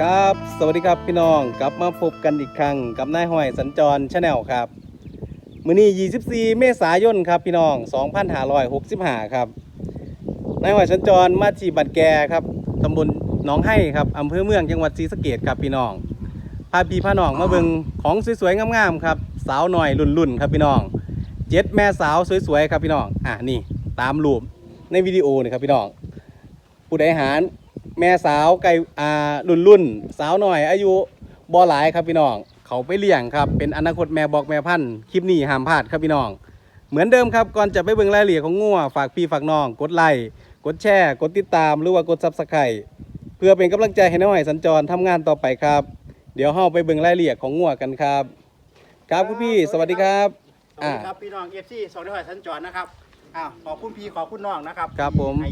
ครับ สวัสดีครับพี่น้องกลับมาพบกันอีกครั้งกับนายห้อยสัญจรชาแนลครับ มื้อนี้ 24 เมษายนครับพี่น้อง 2565 ครับนายห้อยสัญจรมาที่บัดแกครับตำบลหนองไห้ครับอำเภอเมืองจังหวัดศรีสะเกษครับพี่น้องพาพี่พาน้องมาเบิ่งของสวยๆงามๆครับ สาวหน่อยรุ่นๆครับพี่น้องเจ็ดแม่สาวสวยๆครับพี่น้องอะนี่ตามรูปในวิดีโอนี่ครับพี่น้องผู้ใดหาร แม่สาวไก่อ่ารุ่นรุ่นสาวหน่อย อายุบ่หลายครับพี่น้อง เขาไปเลี้ยงครับ เป็นอนาคตแม่บอกแม่พันธุ์คลิปนี้ห้ามพลาดครับพี่น้อง เหมือนเดิมครับก่อนจะไปเบิ่งรายละเอียดของงัวฝากพี่ฝากน้องกดไลค์กดแชร์ กดติดตามหรือว่ากดซับสไครต์เพื่อเป็นกำลังใจให้น้องหอยสัญจรทำงานต่อไปครับ เดี๋ยวเฮาไปเบิ่งรายละเอียดของงัวกันครับ ครับคุณพี่สวัสดีครับ สวัสดีครับพี่น้องเอฟซีสองร้อยสัญจรนะครับอ้าวขอบคุณพี่ขอบคุณน้องนะครับครับผมที่ให้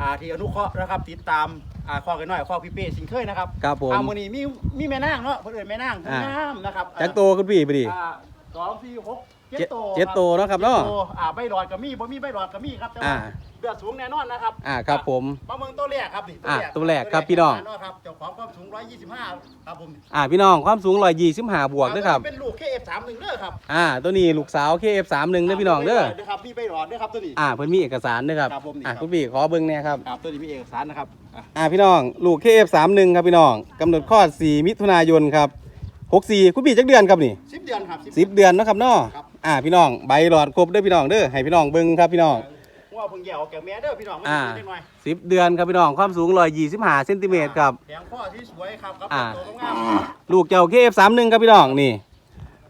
อ่าที่อนุเคราะห์นะครับติดตามอ่าข้อกันหน่อยข้อพี่เป้สิงเคยนะครับครับผม อ่ามื้อนี้มีมีแม่นางเนาะเพิ่นเอิ้นแม่นางอ่างามนะครับจักโตคุณพี่ไปดิ อ่าสองสี่หกเจ็ดเจ็ดโตเจ็ดโตเนาะครับเนาะ จ็ดโตอ่าใบหลอดก็มีบ่มีใบหลอดก็มีครับแต่ว่าอ่า เลือดสูงแน่นอนนะครับอ่าครับผมประเมินตัวแรกครับนี่อ่าตัวแรกครับพี่น้องแรกครับเจ้าของความสูง 125 ครับผมอ่าพี่น้องความสูง125บวกเด้อครับเป็นลูก KF31 เด้อครับอ่าตัวนี้ลูกสาว KF31 เด้อพี่น้องเด้อครับมีใบหลอดเด้อครับตัวนี้ อ่าเพิ่นมีเอกสารเด้อครับครับผมนี่อ่าครับ คุณพี่ขอเบิ่งแหน่ครับครับตัวนี้มีเอกสารนะครับอะอ่าพี่น้องลูก KF31 ครับพี่น้องกำหนดคลอด 4 มิถุนายนครับ64คุณพี่จักเดือนครับนี่สิบเดือนครับ10เดือนเนาะครับเนาะครับ อ่าพี่น้องใบหลอดครบเด้อพี่น้องเด้อให้พี่น้องเบิ่งครับพี่น้อง ว่าเพิ่งแย่ออกแก่แม่เด้อพี่น้องอ่าเล็กน้อย10เดือนครับพี่น้องความสูง125เซนติเมตรครับ แข็งข้อที่สวยครับครับอ่า ตัวงามลูกเจ้า KF31 ครับพี่น้องนี่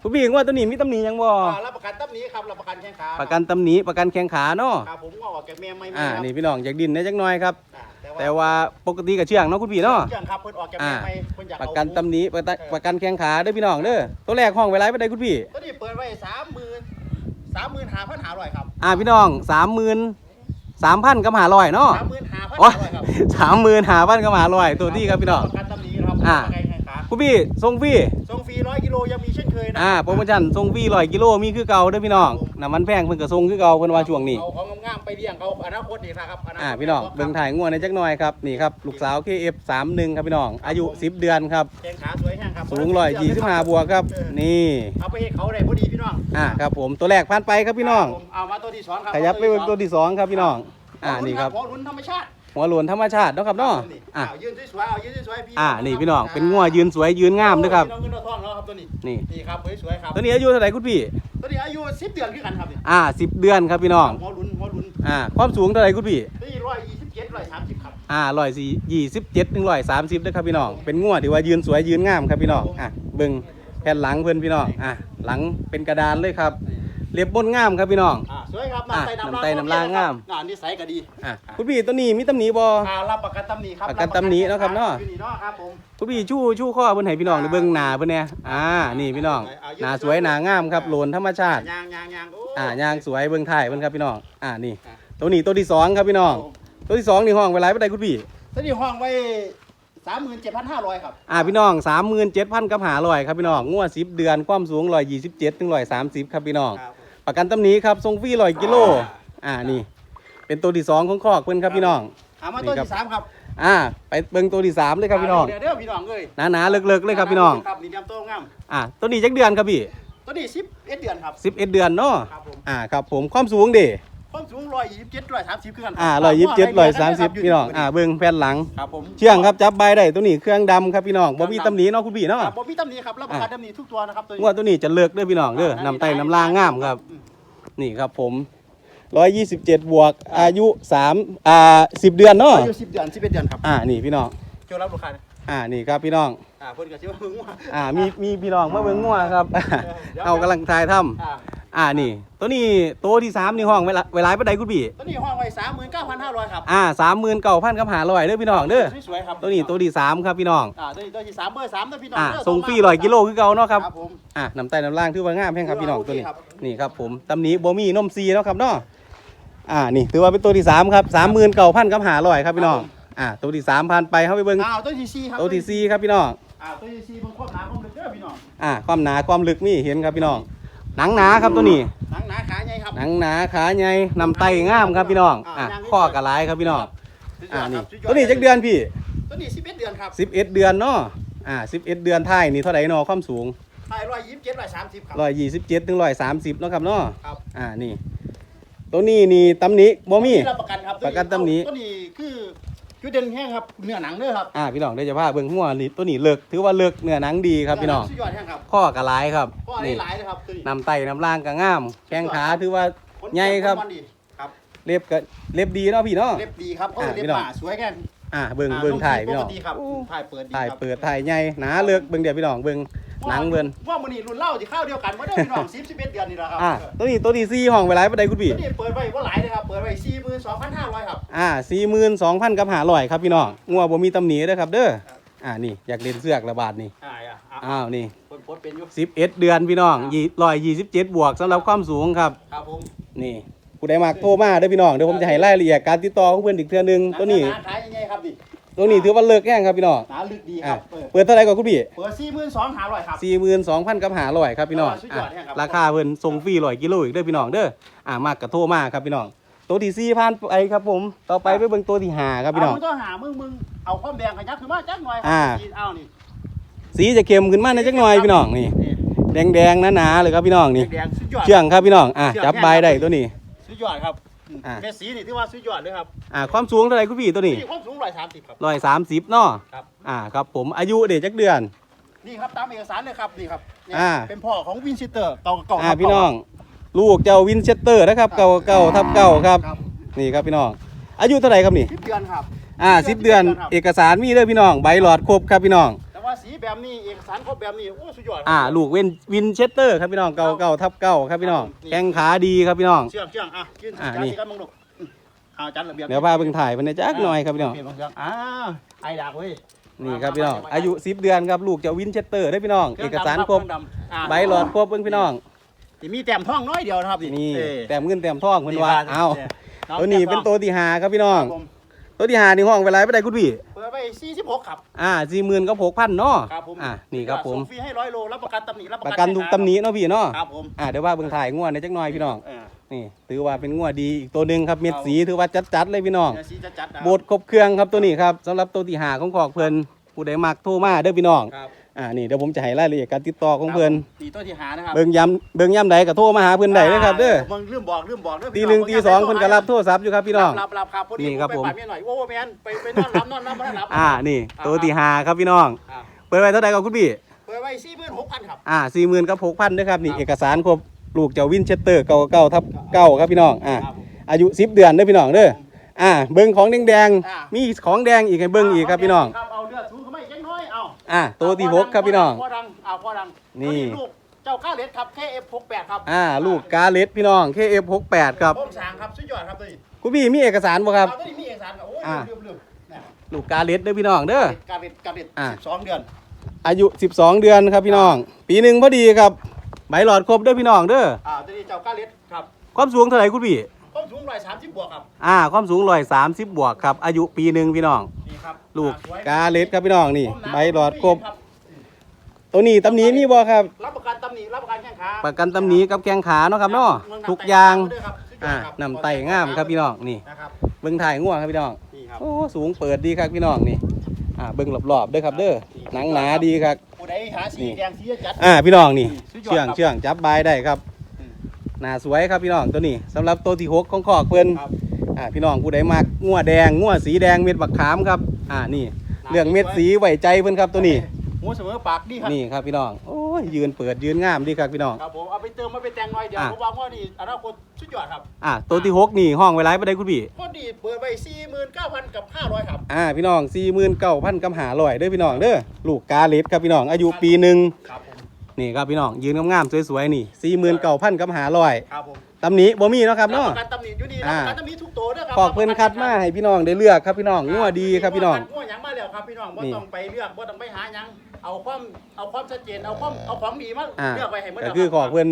คุณพี่ว่าตัวนี้มีตำหนิหยังบ่อ่ารับประกันตั้มนี้ครับรับประกันแข้งขาประกันตำหนิประกันแข้งขาเนาะครับผมว่าออกแก่แม่ไม่มีอ่าครับนี่พี่น้องอยากดินได้จักหน่อยครับ อ่าแต่ว่าปกติก็เชื่องเนาะคุณพี่เนาะเชื่องครับเพิ่นออกแก่แม่ไม่เพิ่นอยากประเอากันตำหนิประกันประกันแข้งขาเด้อพี่น้องเด้อตัวแรกห้องไว้ไรไปได้คุณพี่ตัวนี้เปิดไว้สามหมื่น สามหมื่นห้าพันห้าร้อยครับอ่าพี่น้องสามหมื่นสามพันกับหาลอยเนาะสามหมื่นห้าพันโอ้ยห้าร้อยครับสามหมื่นหาพันกับหาลอยตัวที่ครับพี่น้องประกันตั้มนี้ครับอ่าประกันแข้งขาคุณพี่ส่งฟรีส่งฟรีร้อยกิโลยังมีเช่นเคยนะอ่าโปรโมชั่นส่งฟรีร้อยกิโลมีคือเก่าเด้อพี่น้องน้ำมันแพงเพิ่นก็ส่งคือเก่าเพิ่นว่าช่วงนี้เอาของงามๆ ไปเลี้ยงเขาอนาคตดีนะครับนาคตอ่าพี่น้องเบิ่งถ่ายงวในอยจักหน่อยครับนี่ครับลูกสาว KF31 ครับพี่น้องอายุ 10 เดือนครับ แข้งขาสวยแห้งครับสูง125บวกครับ นี่เอาไปให้เขาได้พอดีพี่น้องอ่าครับผมตัวแรกผ่านไปครับพี่น้อง ผมเอามาตัวที่สองครับขยับไปเบิ่งตัวที่สองครับพี่น้อง อ่านี่ครับหัวหลุนธรรมชาติ หัวโลนธรรมชาติเนาะครับเนาะอะยืนสวยๆเอายืนสวยๆพี่อ่านี่พี่น้องเป็นงัวยืนสวยยืนงามเด้อครับพี่น้องเงินเราทองแล้วครับตัวนี้นี่นี่ครับสวยๆครับตัวนี้อายุเท่าไหร่คุณพี่ตัวนี้อายุ10เดือนคือกันครับนี่อ่าสิบเดือนครับพี่น้องหัวหลุนหัวหลุนอ่าความสูงเท่าไหร่คุณพี่ตัวนี้ร้อยยี่สิบเจ็ดร้อยสามสิบครับอ่าร้อยสี่ยี่สิบเจ็ดถึงร้อยสามสิบนะครับพี่น้องเป็นงัวที่ว่ายืนสวยยืนงามครับพี่น้องอะเบิ่งแผ่นหลังเพื่อนพี่น้องอะหลังเป็นกระดานเลยครับเรียบบนงามครับพี่น้องอ่า สวยครับอะน้ำไตน้ำไตน้ำลางงามอ่านิสัยก็ดีอะคุณพี่ตัวนี้มีตำหนิบ่อ่ารับประกันตำหนิครับประกันตำหนิเนาะครับเนาะอยู่นี่เนาะครับผมคุณพี่ชู้ชู้ข้อเพิ่นให้พี่น้องได้เบิ่งหน้าเพิ่นเนี่ยอ่านี่พี่น้องหน้าสวยหน้างามครับโหลนธรรมชาติยางยางยางโอ้อ่ายางสวยเบิ่งถ่ายเพิ่นครับพี่น้องอ่านี่ ตัวนี้ตัวที่สองครับพี่น้อง ตัวที่สองนี่ห้องไว้ไรไปได้คุณพี่ตัวนี้ห้องไว้สามหมื่นเจ็ดพันห้าร้อยครับ อ่าพี่น้องสามหมื่นเจ็ดพันกับหาลอยครับพี่น้องงวดสิบเดือนความสูงร้อยยี่สิบเจ็ดถึงร้อยสามสิบครับพี่น้องครับ ประกันตำหนี้ครับทรงฟรีร้อยกิโลอ่านี่ เป็นตัวที่สองของคอกเพิ่นครับพี่น้อง ถามมาตัวที่สามครับอ่า ไปเบิ่งตัวที่สามเลยครับพี่น้องเดี๋ยวเดี๋ยวพี่น้องเลยหนาๆเลิกๆเลยครับพี่น้องครับนี่เตรียมตัวงามอ่าตัวนี้จักเดือนครับพี่ตัวนี้สิบเอ็ดเดือนครับ สิบเอ็ดเดือนเนาะครับผม อ่าครับผมความสูงเด้ความสูงร้ อยยี่สิบเจ็ดร้อยสามสิบคือกันอ่าร้อยยี่สิบเจ็ดร้อยสามสิบพี่น้องอ่าเบิ่งแผ่นหลังครับผมเชื่องครับจับใบได้ตัวนี้เครื่องดำครับพี่น้องบ่มีตำหนิเนาะคุณพี่เนาะครับผมมีตำหนิครับรับประกันตำหนิทุกตัวนะครับตัวงวดตัวนี้จะเลิกเด้อพี่น้องเด้อน้ำไตน้ำลางงามครับ นี่ครับผมร้อยยี่สิบเจ็ดบวกอายุสามอ่าสิบเดือนเนาะอายุสิบเดือนสิบเอ็ดเดือนครับอ่านี่พี่น้องเจ้ารับลูกค้านะอ่านี่ครับพี่น้องอ่าเพิ่นก็ชื่อว่ามึงว่าอ่ามีมีพี่น้องมาเบิ่งงัวครับเอากำลังทายถ้อ่าำ อ่านี่ ตัวนี้ตัวที่สามนี่ห้องเวลาเวลาไปไดคุณพี่ ตัวนี้ห้องไว้สามหมื่นเก้าพันห้าร้อยครับอ่าสามหมื่นเก้าพันกับหาร้อยเด้อพี่น้องเด้อสวยๆครับตัวนี้ตัวที่สามครับพี่น้องอ่าตัวนี้ตัวที่สามเบอร์สามตัวพี่น้องอ่าเด้อส่งฟรีโทร้อยกิโลคือเก่าเนาะครับครับผม อ่าน้ำไตน้ำล่างถือว่างามแพงครับพี่น้องตัวนี้โอเคครับ นี่ครับผมตำหนี้โบมีนมซีเนาะครับเนาะอ่านี่ถือว่าเป็นตัวที่สามครับสามหมื่นเก้าพันกับหาร้อยครับพี่น้องอ่าตัวที่สามพันไปเข้าไปเบิ่งอ่าตัวที่สี่ครับตัวที่สี่ครับพี่น้องอ่าตัวที่สี่มันควบหนาความลึกเด้อพี่น้องอ่าความหนาความลึกมีเห็นครับพี่น้อง หนังหนาครับตัวนี้หนังหนาขาใหญ่ครับ หนังหนาขาใหญ่นำไตงามครับพี่น้องอ่าข้อกระลายครับพี่น้องสุดยอ่าดคนี่รับสุดยตัวนี้จักเดือนพี่ ตัวนี้สิบเอ็ดเดือนครับสิบเอ็ดเดือนเนาะอ่า11เดือนท้ายนี่เท่าไหร่เนาะความสูงไทยร้อยยี่สิบเจ็ดร้อยสามสิบครับ127ถึง130เนาะครับเนาะครับอ่านี่ ตัวนี้นี่ตำหนิบ่มีรับประกันครับประกันตำหนิตัวนี้คือ จุดเด่นแห้งครับเนื้อหนังเด้อครับอ่าพี่น้องเดี๋ยวจะพาเบิ่งหัวนี่ตัวนี้เลิกถือว่าเลิกเนื้อหนังดีครับพี่น้องสุดยอดแห้งครับข้อกระลายครับก็อันนี่นี้หลายนะครับตัวนี้นำไตนำล่างก็งามแข้งขาถือว่าใหญ่ครับนดีครับเล็บก็เล็บดีเนาะพี่เนาะเล็บดีครับเอออ่าเล็บพี่น้องหมาสวยแค่อ่าเบิ่งอ่เบิ่งถ่ายลพี่น้องปกติครับโอ้ถ่ายเปิดดีถ่ายครับเปิดถ่ายใหญ่หนาเลิกเบิ่งเดี๋ยวพี่น้องเบิ่งหนังเบิ่นว่ามันนี่รุ่นเล่าที่ข้าวเดียวกันว่าได้พี่น้องสิบสิบเอ็ดเดือนนี่แหละครัอ่าตัวนี้ตัวนี้ซี่ห้องไปหลายปานใดคุณพี่ตัวนี้เปิดไว้ว่าหลาย ว้สี่หมื่นสองพันห้าร้อยครับ อ่า42,000กับ500ครับพี่น้องงัวบ่มีตำหนิเด้อครับ เด้อครับอ่านี่อยากเล่นเสือกระบาดนี่อ่าอ่าอ่าอ้าวนี่คนโพสต์เป็นอยุ11เดือนพี่น้องยี่127บวกสำหรับความสูงครับ ครับผมนี่ผู้ใดมักโทรมาเด้อพี่น้องเดี๋ยวผมจะให้รายละเอียดการติดต่อของเพิ่นอีกเทื่อนึงตัวนี้หาขายยังไงครับดิตัวนี้ถือว่าเลิกแห้งครับพี่น้องหนาลึกดีคอ่ารับเปิดเปิดเท่าไหร่ก่อนคุณพี่เปิดสี่หมื่นสองหาร้อยครับ42,000กับ500ครับพี่น้องสุดยอดแห้งครับราคาเพิ่นส่งฟรี100กิโลอีกเด้อพี่น้องเด้ออ่ามากกระโทรมาครับพี่น้อง ตัวที่4ผ่านไปครับผม ต่อไปไปเบิ่งตัวที่ห้าครับพี่น้อง เอามึงต้องหามึงมึงเอาความแดงขยักขึ้นมาจักหน่อยครัอ่ากินเอานี่สีจะเข้มขึ้นมาในจักหน่อยพี่น้องนี่แดงๆหนาๆเลยครับพี่น้องนี่ แดงๆสุดยอด เชื่องครับพี่น้อง อะเชื่อง จับใบได้ตัวนี้ สุดยอดครับอ่า เมสสีนี่ที่ว่าสุดยอดเลยครับอ่าความสูงเท่าไหร่คุณพี่ตัวนี้นี่ความสูงร้อยสามสิบครับ130เนาะครับ อ่าครับผมอายุเด็กจักเดือน นี่ครับตามเอกสารเลยครับนี่ครับเนี่ยอ่า เป็นพ่อของวินชิเตอร์เก่าเก่าอ่าพี่น้อง ลูกเจ้าวินเชสเตอร์นะครับเก่าเก่าทับเก่าครับครับ นี่ครับพี่น้อง อายุเท่าไหร่ครับนี่สิบเดือนครับอ่าสิบเดือนเอกสารมีเด้อพี่น้องใบหลอดครบครับพี่น้องแต่ว่าสีแบบนี้เอกสารครบแบบนี้โอ้สุดยอดครับอ่าลูกเว้นวินเชสเตอร์ครับพี่น้องเก่าเก่าทับเก่าครับพี่น้องครับแข้งขาดีครับพี่น้องเชื่องเชื่องอะยื่นอ่าจานนี่สีกันมึงลูกอืมเอาจานระเบียบเดี๋ยวพาเบิ่งถ่ายไปในจักหน่อยครับพี่น้องเปลี่ยนบางเรื่องอ่าไอ้ดากเว้ยนี่ครับพี่น้องอายุ10เดือนครับลูกเจ้าวินเชสเตอร์ได้อพี่น้อง เอกสารครบเองดำอ่าใบหลอดครบเบิ่งพี่น้อง ที่มีแต้มท่องน้อยเดียวนะครับนี่เอ้ยแต้มเงินแต้มทองเพิ่นว่าครับเอาน้งตัวนี้เป็นตัวที่หาครับพี่น้องครับผมตัวที่หานี่ห้องไปไรไปได้คุณพี่ เปิดไป46ครับ อ่า40,000กับ6,000เนาะครับผมอ่านี่ครับผม ส่งฟรีให้ร้อยโลรับประกันตำหนิรับประกันทุกตำหนิเนาะพี่เนาะ ครับผมอ่าเดี๋ยวว่าเบิ่งถ่ายงวดในจักหน่อยพี่น้องเออนี่ถือว่าเป็นงวดดีอีกตัวหนึ่งครับเม็ดสีถือว่าจัดๆเลยพี่น้อง เดี๋ยวสีจะจัดนะโบดครบเครื่องครับตัวนี้ครับสำหรับตัวที่หาของขอกเพิ่นผู้ใดมักโทรมาเด้อพี่น้อง ครับ อ่านี่เดี๋ยวผมจะให้รายละเอียดการติดต่อของเพิ่นนี่ตัวที่หานะครับเบิ่งย้ำเบิ่งย้ำใดก็โทรมาหาเพิ่นได้เลยครับเด้อมึงลืมบอกลืมบอกเด้อตีพี่หนึ่งองตีสองเพิ่นก็รับโทรศัพท์อยู่ครับพี่น้องรับรับครับพอดีนี่ครับไปผมป่าเมียหน่อยโอ้แมนไปไปนอนรับนอนรับมารับอ่านี่ตัวที่หาครับพี่น้องอ่าเปิดไว้เท่าใดครับคุณพี่เปิดไว้สี่หมื่นหกพันครับอ่า40,000กับ6,000ด้วยครับนี่ครับเอกสารครบลูกเจ้าวินเชสเตอร์เก่าเก่าทับเก่าครับพี่น้องอ่าครับผมอายุ10เดือนเด้อพี่น้องเด้ออ่าเบิ่งของแดงอ่าๆมีของแดงอีกให้เบิ่งอีกครับพี่น้อง อยเอาอ่าตัวที่หกครับพี่น้อง พ่อดังเอาพ่อดังนี่ ตัวลูกเจ้าก้าเล็ดครับ KF68 ครับอ่าลูกกาเลสพี่น้อง KF68 ครับ ผมสางครับสุดยอดครับตัวนี้คุณพี่มีเอกสารบ่ครับ เอาตัวนี้มีเอกสารครับโอ้ยอ่า ลืมลืมนะลูกกาเลสเด้อพี่น้องเด้อ การเล็ดการเล็ดอ่า สิบสองเดือน อายุ 12 เดือนครับพี่น้อง ปีหนึ่งพอดีครับใบหลอดครบเด้อพี่น้องเด้ออ่าตัวนี้เจ้าก้าเล็ดครับความสูงเท่าไหร่คุณพี่ความสูงร้อยสามสิบบวกครับอ่าความสูง130บวกครับอายุปีหนึ่งพี่น้อง นี่ครับ ลูกอ่สวยกาเลสครับพี่น้องนี่ผมนะใบหลอดครบครับตัวนี้ตำหนี้มีบ่ครับ รับประกันตำหนิรับประกันแข้งขาประกันตำหนี้กับแข้งขาเนาะครับเนาะมืำทุกอย่างไต่ครับสุดยอ่าครับนำไต่งามครับพี่น้องนี่นะครับเบิ่งถ่ายง่วงครับพี่น้องนี่ครับโอ้สูงเปิดดีครับพี่น้องนี่อ่าเบิ่งรอบๆเด้อครับเด้อหนังหนาดีครับผู้ใดหาสีนี่แดงสีจัดอ่าพี่น้องนี่สุดยอดเชื่องครับเชื่องจับบายได้ครับอืมหน้าสวยครับพี่น้องตัวนี้สำหรับตัวที่หกของขอกเพิ่นครับอ่าพี่น้องผู้ใดมักงัวแดงงัวสีแดงเม็ดบักขามครับ อ่านี่ เรื่องเม็ดสีไว้ใจเพิ่นครับตัวนี้หูเสมอปากดีครับนี่ครับพี่น้องโอ้ยยืนเปิดยืนงามดีครับพี่น้องครับผมเอาไปเติมมาไปแต่งหน่อยเดียวอะผมว่าว่านี่อนาคตสุดยอดครับอ่าตัวที่หกนี่ห้องไว้ไรบ่ได้คุณพี่พอดีเปิดไปสี่หมื่นเก้าพันกับห้าร้อยครับอ่าพี่น้อง49,000กับ500เด้อพี่น้องเด้อลูกกาเล็ดครับพี่น้องอายุปีหนึ่งครับผมนี่ครับพี่น้องยืนงามๆสวยๆนี่49,000กับ500ครับผม ตำหนิบ่มีเนาะครับเนาะ รับประกันตำหนิอยู่ดีรับอ่า ประกันตำหนิทุกตัวด้วยครัขอกเพิ่นคัดมาให้พี่น้องได้เลือกครับพี่น้องงัวดีครับพี่น้อง งัวหยังมาแล้วครับพี่น้องบ่นี่ต้องไปเลือกบ่ต้องไปหาหยัง เอาความเอาความชัดเจนเอาความเอาของดีมาอ่าเลือกไว้ให้หมดก็แล้วคือขอรับเพิ่น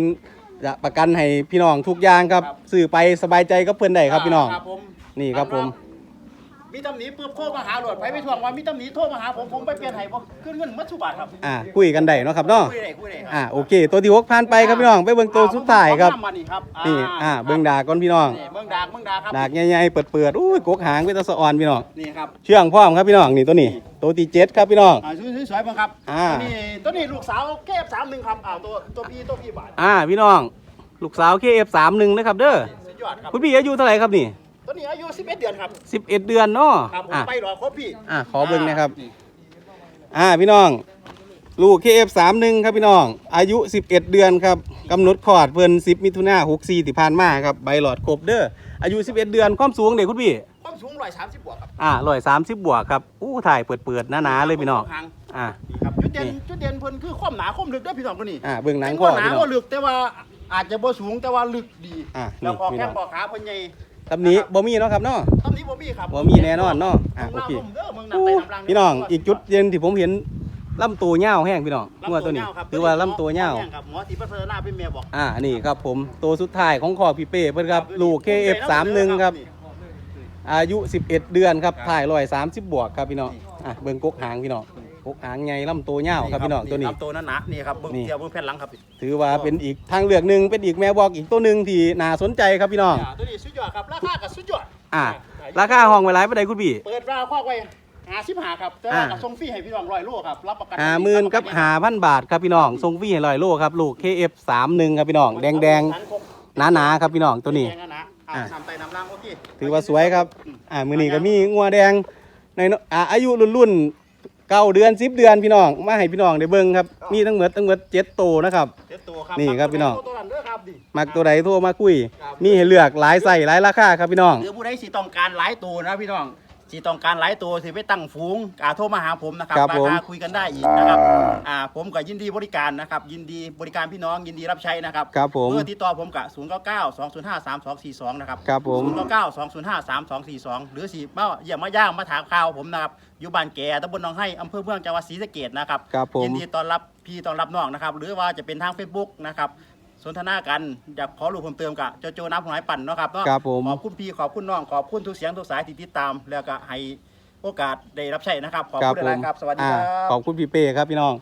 จะประกันให้พี่น้องทุกอย่างครับครับซื้อไปสบายใจกับเพิ่นได้ครับพี่น้องครับผมนี่ครับผม มีตำหนิปุ๊บโทรมาหาโหลดไปไปทวงว่ามีตำหนิโทรมาหาผมผมไปเปลี่ยนให้บ่ขึ้นเงินมัดสุบาทครับอ่าคุยกันได้เนาะครับเนาะคุยได้คุยได้ครับอ่าโอเค ตัวที่หกผ่านไปครับพี่น้องไปเบิ่งตัวสุดท้ายครับเอมานี่ครับนี่อ่าเบิ่งดากก่อนพี่น้องนี่เบิ่งดากเบิ่งดากครับดากใหญ่ๆเปิดๆอุ้ยกกหางเป็นตะสะออนพี่น้องนี่ครับเชื่องพร้อมครับพี่น้องนี่ตัวนี้ ตัวที่เจ็ดครับพี่น้องอ่าสวยๆเบิ่งครับอ่าตัวนี้ตัวนี้ลูกสาวเก็บสามหนึ่งครับอ้าวตัวตัวพี่ตัวพี่บาทอ่าพี่น้อง ลูกสาว KF31 นะครับเด้อสุดยอดครับคุณพี่อายุเท่าไหร่ครับนี่ ตัวนี้อายุ11เดือนครับ11 เดือนเนาะครับผมอะไปรอครบพี่อ่าขอเบิ่งนะครับ อ่าพี่น้อง ลูก KF31 ครับพี่น้อง อายุ 11 เดือนครับกำหนดคลอดเพิ่น10 มิถุนายน64ที่ผ่านมาครับใบหลอดครบเด้ออายุ 11 เดือนความสูงเด็กคุณพี่ ความสูง130บวกครับอ่า130บวกครับอู้ถ่ายเปิดๆหนาๆเลยพี่น้องหางอ่า นี่ครับจุดเด่นนี่ จุดเด่นเพิ่นคือความหนาความลึกเด้วยพี่น้องตัวนี้อ่าเบิ่งหนังเป็นข้อว่าหนาพี่น้องว่าลึกแต่ว่าอาจจะบ่สูงแต่ว่าลึกดี อะแล้วพอนี่แข้งพี่น้อง พอขาเพิ่นใหญ่ ตำนี้บ่มีเนาะครับเนาะตำนี้บ่มีครับบ่มีแน่นอนเนาะอะเมืองโอเคลาวผมเด้อเมืองน้ำไตน้ำลังพี่น้องอีกจุดเด่นที่ผมเห็นลำตัวยาวแห้งพี่น้องลำงัวตัวนี้ยครับถือว่าลำตัวยาวแม่นครับหมอที่พัฒนาเป็นเมียบอกอ่านี่ครับผมตัวสุดท้ายของคอพี่เป้เพิ่นครับลูก KF31 ครับ อายุ 11 เดือนครับถ่าย130 บวกครับพี่น้องอะเบิ่งกกหางพี่น้อง กกหางใหญ่ลำตัวยาวครับพี่น้องตัวนี้ครับตัวนั้นหนะนี่ครับเบิ่งนี่ เทียบเบิ่งแผ่นหลังครับถือว่าเป็นอีกทางเลือกหนึ่งเป็นอีกแมวบอกอีกตัวหนึ่งที่น่าสนใจครับพี่น้องอ่าตัวนี้สุดยอดครับราคาก็สุดยอดอ่าราคาห้องไว้หลายปานใดคุณพี่ เปิดราคาไว้55ครับแต่ว่าอ่าก็ส่งฟรีให้พี่น้อง100โลครับรับประกันหาหมื่นกับหาพันบาทครับพี่น้องทรงฟรีให้ลอยโลครับลูก KF31 ครับพี่น้องแดงแดงๆหนาๆครับพี่น้องตัวนี้ แดงๆนะอ่าอ่า น้ำไตน้ำล่างโอเคถือว่าสวยครับ อ่ามือนี้ก็มีงัวแดงในเนาะอ่าอายุรุ่นรุ่น เก้าเดือนสิบเดือนพี่น้อง มาให้พี่น้องได้เบิ่งครับ มีทั้งหมดทั้งหมดเจ็ดตัวนะครับ เจ็ดตัวครับนี่ครับพี่น้อง ตัวนั้นเด้อครับดิมักตัวใดโทรมาคุยครับมีให้เลือกหลายใส่หลายราคาครับพี่น้อง หรือผู้ใดสิต้องการหลายตัวนะพี่น้อง สิต้องการหลายตัวสิไปตั้งฝูงอ่าโทรมาหาผมนะครับครับราผม คาคุยกันได้อีกนะครับอ่าผมก็ยินดีบริการนะครับ ยินดีบริการพี่น้องยินดีรับใช้นะครับ ครับผมเมื่อติดต่อผมกับ0 9 9 2 0 5 3 2 4 2 นะครับครับผม 0 9 9 2 0 5 3 2 4 2 หรือสิมาเยี่ยมมาย่างมาถามข่าวผมนะครับ อยู่บ้านแก่ตำบลหนองให้อำเภอเมืองจังหวัดศรีสะเกษนะครับ ครับผม ยินดีต้อนรับพี่ต้อนรับน้องนะครับ หรือว่าจะเป็นทาง Facebook นะครับ สนทนากันอยากขอรู้เพิ่มเติมกับโจโจน้ำหัวไหปั่นเนาะครับเนาะครับผม ขอบคุณพี่ขอบคุณน้องขอบคุณทุกเสียงทุกสายที่ติดตาม แล้วก็ให้โอกาสได้รับใช้นะครับ ขอบครับคุณผหมลายๆครับสวัสดีอ่าครัขอบบคุณพี่เป้ครับพี่น้อง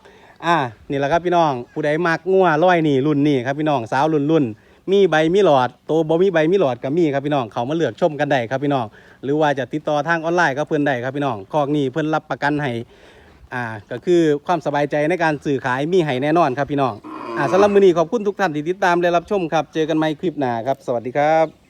อ่า นี่แหละครับพี่น้อง ผู้ใดมักงัวร้อยนี่รุ่นนี่ครับพี่น้องสาวรุ่นรุ่นมีใบมีหลอดโตบ่มีใบมีหลอดก็มีครับพี่น้องเขามาเลือกชมกันได้ครับพี่น้อง หรือว่าจะติดต่อทางออนไลน์ก็เพิ่นได้ครับพี่น้องคอกนี้เพิ่นรับประกันให้ อ่าก็คือความสบายใจในการสื่อขายมีให้แน่นอนครับพี่น้องอ่าสำหรับมือนี้ขอบคุณทุกท่านที่ติดตามและรับชมครับ เจอกันใหม่คลิปหน้าครับ สวัสดีครับ